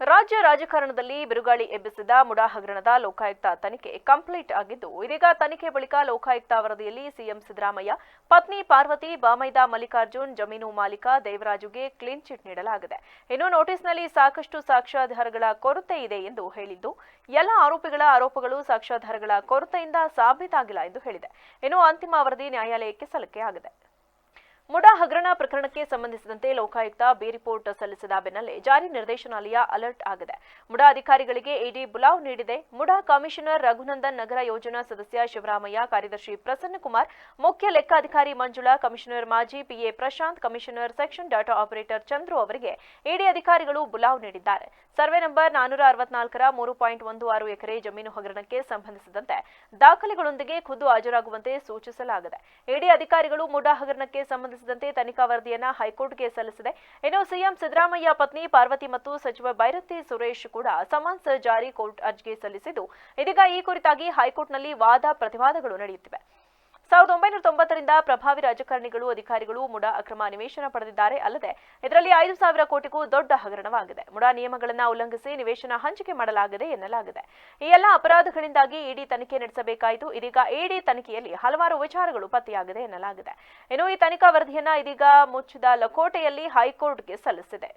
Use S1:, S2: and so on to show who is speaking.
S1: ರಾಜ್ಯ ರಾಜಕಾರಣದಲ್ಲಿ ಬಿರುಗಾಳಿ ಎಬ್ಬಿಸಿದ ಮುಡಾ ಹಗರಣದ ಲೋಕಾಯುಕ್ತ ತನಿಖೆ ಕಂಪ್ಲೀಟ್ ಆಗಿದ್ದು, ಇದೀಗ ತನಿಖೆ ಬಳಿಕ ಲೋಕಾಯುಕ್ತ ವರದಿಯಲ್ಲಿ ಸಿಎಂ ಸಿದ್ದರಾಮಯ್ಯ, ಪತ್ನಿ ಪಾರ್ವತಿ, ಬಾಮೈದ ಮಲ್ಲಿಕಾರ್ಜುನ್, ಜಮೀನು ಮಾಲೀಕ ದೇವರಾಜುಗೆ ಕ್ಲೀನ್ ಚಿಟ್ ನೀಡಲಾಗಿದೆ. ಇನ್ನು ನೋಟಿಸ್ನಲ್ಲಿ ಸಾಕಷ್ಟು ಸಾಕ್ಷ್ಯಾಧಾರಗಳ ಕೊರತೆ ಇದೆ ಎಂದು ಹೇಳಿದ್ದು, ಎಲ್ಲ ಆರೋಪಿಗಳ ಆರೋಪಗಳು ಸಾಕ್ಷ್ಯಾಧಾರಗಳ ಕೊರತೆಯಿಂದ ಸಾಬೀತಾಗಿಲ್ಲ ಎಂದು ಹೇಳಿದೆ. ಇನ್ನು ಅಂತಿಮ ವರದಿ ನ್ಯಾಯಾಲಯಕ್ಕೆ ಸಲ್ಲಿಕೆಯಾಗಿದೆ ಹಗರಣ ಪ್ರಕರಣಕ್ಕೆ ಸಂಬಂಧಿಸಿದಂತೆ ಲೋಕಾಯುಕ್ತ ಬಿ ರಿಪೋರ್ಟ್ ಸಲ್ಲಿಸಿದ ಬೆನ್ನಲ್ಲೇ ಜಾರಿ ನಿರ್ದೇಶನಾಲಯ ಅಲರ್ಟ್ ಆಗಿದೆ. ಮುಡಾ ಅಧಿಕಾರಿಗಳಿಗೆ ಇಡಿ ಬುಲಾವ್ ನೀಡಿದೆ. ಮುಡಾ ಕಮಿಷನರ್ ರಘುನಂದನ್ ನಗರ ಯೋಜನಾ ಸದಸ್ಯ ಶಿವರಾಮಯ್ಯ, ಕಾರ್ಯದರ್ಶಿ ಪ್ರಸನ್ನಕುಮಾರ್, ಮುಖ್ಯ ಲೆಕ್ಕಾಧಿಕಾರಿ ಮಂಜುಳಾ, ಕಮಿಷನರ್ ಮಾಜಿ PA Prashant, commissioner section data operator Chandru ಅವರಿಗೆ ಇಡಿ ಅಧಿಕಾರಿಗಳು ಬುಲಾವ್ ನೀಡಿದ್ದಾರೆ. ಸರ್ವೆ ನಂಬರ್ ನಾನೂರ ಅರವತ್ನಾಲ್ಕರ ಮೂರು ಪಾಯಿಂಟ್ ಒಂದು ಆರು ಎಕರೆ ಜಮೀನು ಹಗರಣಕ್ಕೆ ಸಂಬಂಧಿಸಿದಂತೆ ದಾಖಲೆಗಳೊಂದಿಗೆ ಖುದ್ದು ಹಾಜರಾಗುವಂತೆ ಸೂಚಿಸಲಾಗಿದೆ. ಇಡಿ ಅಧಿಕಾರಿಗಳು ಮುಡಾ ಹಗರಣಕ್ಕೆ ಸಂಬಂಧಿಸಿದಂತೆ ತನಿಖಾ ವರದಿಯನ್ನ ಹೈಕೋರ್ಟ್ಗೆ ಸಲ್ಲಿಸಿದೆ. ಇನ್ನು ಸಿಎಂ ಸಿದ್ದರಾಮಯ್ಯ ಪತ್ನಿ ಪಾರ್ವತಿ ಮತ್ತು ಸಚಿವ ಬೈರತಿ ಸುರೇಶ್ ಕೂಡ ಸಮನ್ಸ್ ಜಾರಿ ಕೋರ್ಟ್ ಅರ್ಜಿಗೆ ಸಲ್ಲಿಸಿದ್ದು. ಇದೀಗ ಈ ಕುರಿತಾಗಿ ಹೈಕೋರ್ಟ್ನಲ್ಲಿ ವಾದ ಪ್ರತಿವಾದಗಳು ನಡೆಯುತ್ತಿವೆ. ಸಾವಿರದ ಒಂಬೈನೂರ ತೊಂಬತ್ತರಿಂದ ಪ್ರಭಾವಿ ರಾಜಕಾರಣಿಗಳು, ಅಧಿಕಾರಿಗಳು ಮುಡಾ ಅಕ್ರಮ ನಿವೇಶನ ಪಡೆದಿದ್ದಾರೆ. ಅಲ್ಲದೆ, ಇದರಲ್ಲಿ ಐದು ಸಾವಿರ ಕೋಟಿಗೂ ದೊಡ್ಡ ಹಗರಣವಾಗಿದೆ. ಮುಡಾ ನಿಯಮಗಳನ್ನು ಉಲ್ಲಂಘಿಸಿ ನಿವೇಶನ ಹಂಚಿಕೆ ಮಾಡಲಾಗಿದೆ ಎನ್ನಲಾಗಿದೆ. ಈ ಎಲ್ಲ ಅಪರಾಧಗಳಿಂದಾಗಿ ಇಡಿ ತನಿಖೆ ನಡೆಸಬೇಕಾಯಿತು. ಇದೀಗ ಇಡಿ ತನಿಖೆಯಲ್ಲಿ ಹಲವಾರು ವಿಚಾರಗಳು ಪತ್ತೆಯಾಗಿದೆ ಎನ್ನಲಾಗಿದೆ. ಇನ್ನು ಈ ತನಿಖಾ ವರದಿಯನ್ನ ಇದೀಗ ಮುಚ್ಚಿದ ಲಕೋಟೆಯಲ್ಲಿ ಹೈಕೋರ್ಟ್ಗೆ ಸಲ್ಲಿಸಿದೆ.